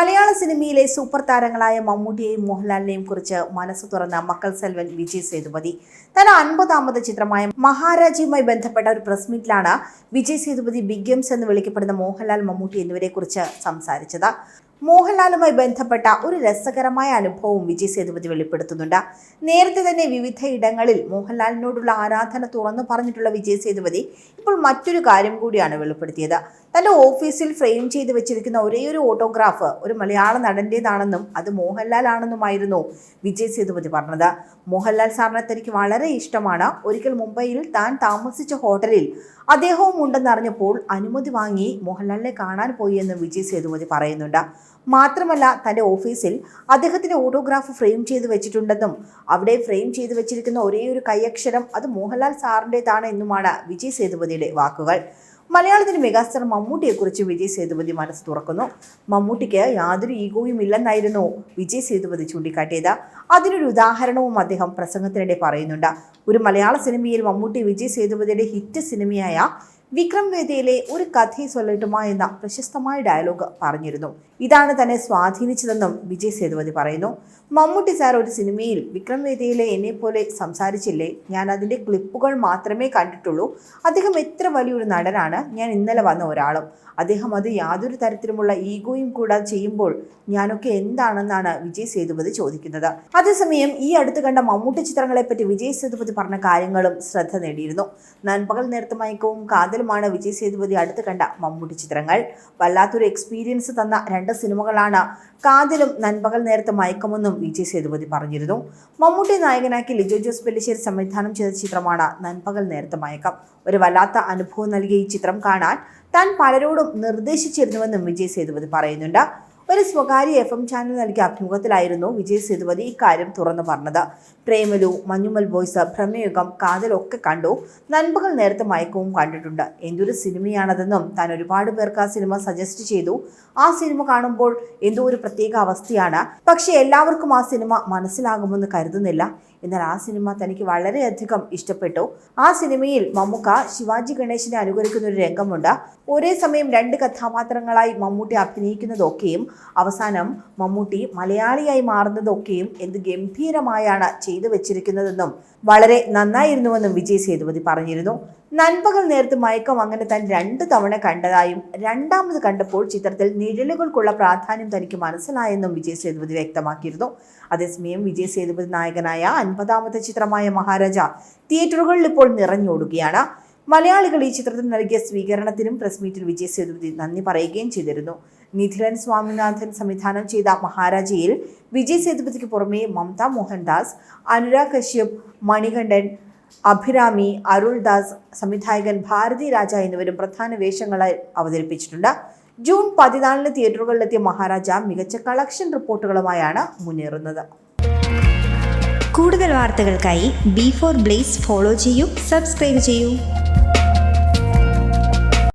മലയാള സിനിമയിലെ സൂപ്പർ താരങ്ങളായ മമ്മൂട്ടിയെയും മോഹൻലാലിനെയും കുറിച്ച് മനസ്സ് തുറന്ന മക്കൾ സെൽവൻ വിജയ് സേതുപതി. തന്റെ അൻപതാമത് ചിത്രമായ മഹാരാജയുമായി ബന്ധപ്പെട്ട ഒരു പ്രസ് മീറ്റിലാണ് വിജയ് സേതുപതി ബിഗ് ഗെയിംസ് എന്ന് വിളിക്കപ്പെടുന്ന മോഹൻലാൽ മമ്മൂട്ടി എന്നിവരെ കുറിച്ച് സംസാരിച്ചത്. മോഹൻലാലുമായി ബന്ധപ്പെട്ട ഒരു രസകരമായ അനുഭവവും വിജയ് സേതുപതി വെളിപ്പെടുത്തുന്നുണ്ട്. നേരത്തെ തന്നെ വിവിധ ഇടങ്ങളിൽ മോഹൻലാലിനോടുള്ള ആരാധന തുറന്നു പറഞ്ഞിട്ടുള്ള വിജയ് സേതുപതി ഇപ്പോൾ മറ്റൊരു കാര്യം കൂടിയാണ് വെളിപ്പെടുത്തിയത്. തന്റെ ഓഫീസിൽ ഫ്രെയിം ചെയ്ത് വെച്ചിരിക്കുന്ന ഒരേ ഒരു ഓട്ടോഗ്രാഫ് ഒരു മലയാള നടന്റേതാണെന്നും അത് മോഹൻലാൽ ആണെന്നുമായിരുന്നു വിജയ് സേതുപതി പറഞ്ഞത്. മോഹൻലാൽ സാറിനെ തനിക്ക് വളരെ ഇഷ്ടമാണ്. ഒരിക്കൽ മുംബൈയിൽ താൻ താമസിച്ച ഹോട്ടലിൽ അദ്ദേഹവും ഉണ്ടെന്നറിഞ്ഞപ്പോൾ അനുമതി വാങ്ങി മോഹൻലാലിനെ കാണാൻ പോയി എന്ന് വിജയ് സേതുപതി പറയുന്നുണ്ട്. മാത്രമല്ല തന്റെ ഓഫീസിൽ അദ്ദേഹത്തിന്റെ ഓട്ടോഗ്രാഫ് ഫ്രെയിം ചെയ്ത് വെച്ചിട്ടുണ്ടെന്നും അവിടെ ഫ്രെയിം ചെയ്ത് വെച്ചിരിക്കുന്ന ഒരേ ഒരു കൈയക്ഷരം അത് മോഹൻലാൽ സാറിന്റെതാണ് എന്നുമാണ് വിജയ് സേതുപതിയുടെ വാക്കുകൾ. മലയാളത്തിന് മെഗാസ്റ്റർ മമ്മൂട്ടിയെക്കുറിച്ച് വിജയ് സേതുപതി മനസ്സ് തുറക്കുന്നു. മമ്മൂട്ടിക്ക് യാതൊരു ഈഗോയും ഇല്ലെന്നായിരുന്നു വിജയ് സേതുപതി ചൂണ്ടിക്കാട്ടിയത്. അതിനൊരു ഉദാഹരണവും അദ്ദേഹം പ്രസംഗത്തിനിടെ പറയുന്നുണ്ട്. ഒരു മലയാള സിനിമയിൽ മമ്മൂട്ടി വിജയ് സേതുപതിയുടെ ഹിറ്റ് സിനിമയായ വിക്രം വേദിയിലെ ഒരു കഥയെ സൊല്ലട്ടുമാ എന്ന പ്രശസ്തമായ ഡയലോഗ് പറഞ്ഞിരുന്നു. ഇതാണ് തന്നെ സ്വാധീനിച്ചതെന്നും വിജയ് സേതുപതി പറയുന്നു. മമ്മൂട്ടി സാർ ഒരു സിനിമയിൽ വിക്രം വേദിയിലെ എന്നെ പോലെ സംസാരിച്ചില്ലേ? ഞാൻ അതിന്റെ ക്ലിപ്പുകൾ മാത്രമേ കണ്ടിട്ടുള്ളൂ. അദ്ദേഹം എത്ര വലിയൊരു നടനാണ്. ഞാൻ ഇന്നലെ വന്ന ഒരാളും. അദ്ദേഹം അത് യാതൊരു തരത്തിലുമുള്ള ഈഗോയും കൂടാതെ ചെയ്യുമ്പോൾ ഞാനൊക്കെ എന്താണെന്നാണ് വിജയ് സേതുപതി ചോദിക്കുന്നത്. അതേസമയം ഈ അടുത്ത് കണ്ട മമ്മൂട്ടി ചിത്രങ്ങളെപ്പറ്റി വിജയ് സേതുപതി പറഞ്ഞ കാര്യങ്ങളും ശ്രദ്ധ നേടിയിരുന്നു. നൻപകൽ നേരത്തെ മയക്കവും കാതലുമാണ് വിജയ് സേതുപതി അടുത്ത് കണ്ട മമ്മൂട്ടി ചിത്രങ്ങൾ. വല്ലാത്തൊരു എക്സ്പീരിയൻസ് തന്ന രണ്ട് സിനിമകളാണ് കാതലും നൻപകൽ നേരത്തെ മയക്കമെന്നും വിജയ് സേതുപതി പറഞ്ഞിരുന്നു. മമ്മൂട്ടി നായകനാക്കി ലിജോ ജോസ് പെല്ലിശ്ശേരി സംവിധാനം ചെയ്ത ചിത്രമാണ് നൻപകൽ നേരത്തെ മയക്കം. ഒരു വല്ലാത്ത അനുഭവം നൽകിയ ഈ ചിത്രം കാണാൻ താൻ പലരോടും നിർദ്ദേശിച്ചിരുന്നുവെന്നും വിജയ് സേതുപതി പറയുന്നുണ്ട്. ഒരു സ്വകാര്യ എഫ് എം ചാനൽ നൽകിയ അഭിമുഖത്തിലായിരുന്നു വിജയ് സേതുപതി ഇക്കാര്യം തുറന്നു പറഞ്ഞത്. പ്രേമലു മഞ്ഞുമൽ ബോയ്സ് ഭ്രമയുഗം കാതലൊക്കെ കണ്ടു. നൻപകൾ നേരത്തെ മയക്കവും കണ്ടിട്ടുണ്ട്. എന്തൊരു സിനിമയാണതെന്നും താൻ ഒരുപാട് പേർക്ക് ആ സിനിമ സജസ്റ്റ് ചെയ്തു. ആ സിനിമ കാണുമ്പോൾ എന്തോ ഒരു പ്രത്യേക അവസ്ഥയാണ്. പക്ഷേ എല്ലാവർക്കും ആ സിനിമ മനസ്സിലാകുമെന്ന് കരുതുന്നില്ല. എന്നാൽ ആ സിനിമ തനിക്ക് വളരെയധികം ഇഷ്ടപ്പെട്ടു. ആ സിനിമയിൽ മമ്മൂക്ക ശിവാജി ഗണേശിനെ അനുകരിക്കുന്ന ഒരു രംഗമുണ്ട്. ഒരേ സമയം രണ്ട് കഥാപാത്രങ്ങളായി മമ്മൂട്ടി അഭിനയിക്കുന്നതൊക്കെയും അവസാനം മമ്മൂട്ടി മലയാളിയായി മാറുന്നതൊക്കെയും എന്ത് ഗംഭീരമായാണ് ചെയ്തു വെച്ചിരിക്കുന്നതെന്നും വളരെ നന്നായിരുന്നുവെന്നും വിജയ് സേതുപതി പറഞ്ഞിരുന്നു. നൻപകൽ നേരത്ത് മയക്കം അങ്ങനെ താൻ രണ്ട് തവണ കണ്ടതായും രണ്ടാമത് കണ്ടപ്പോൾ ചിത്രത്തിൽ നിഴലുകൾക്കുള്ള പ്രാധാന്യം തനിക്ക് മനസ്സിലായെന്നും വിജയ് സേതുപതി വ്യക്തമാക്കിയിരുന്നു. അതേസമയം വിജയ് സേതുപതി നായകനായ അൻപതാമത്തെ ചിത്രമായ മഹാരാജ തിയേറ്ററുകളിൽ ഇപ്പോൾ നിറഞ്ഞോടുകയാണ്. മലയാളികൾ ഈ ചിത്രത്തിന് നൽകിയ സ്വീകരണത്തിനും പ്രസ് മീറ്റിൽ വിജയ് സേതുപതി നന്ദി പറയുകയും ചെയ്തിരുന്നു. നിധിലൻ സ്വാമിനാഥൻ സംവിധാനം ചെയ്ത മഹാരാജയിൽ വിജയ് സേതുപതിക്ക് പുറമെ മമത മോഹൻദാസ് അനുരാഗ് കശ്യപ് മണികണ്ഠൻ അഭിരാമി അരുൾദാസ് സംവിധായകൻ ഭാരതി രാജ എന്നിവരും പ്രധാന വേഷങ്ങളായി അവതരിപ്പിച്ചിട്ടുണ്ട്. ജൂൺ പതിനാലിന് തിയേറ്ററുകളിലെത്തിയ മഹാരാജ മികച്ച കളക്ഷൻ റിപ്പോർട്ടുകളുമായാണ് മുന്നേറുന്നത്. കൂടുതൽ വാർത്തകൾക്കായി ബി ഫോർ ബ്ലേസ് ഫോളോ ചെയ്യൂ സബ്സ്ക്രൈബ് ചെയ്യൂ.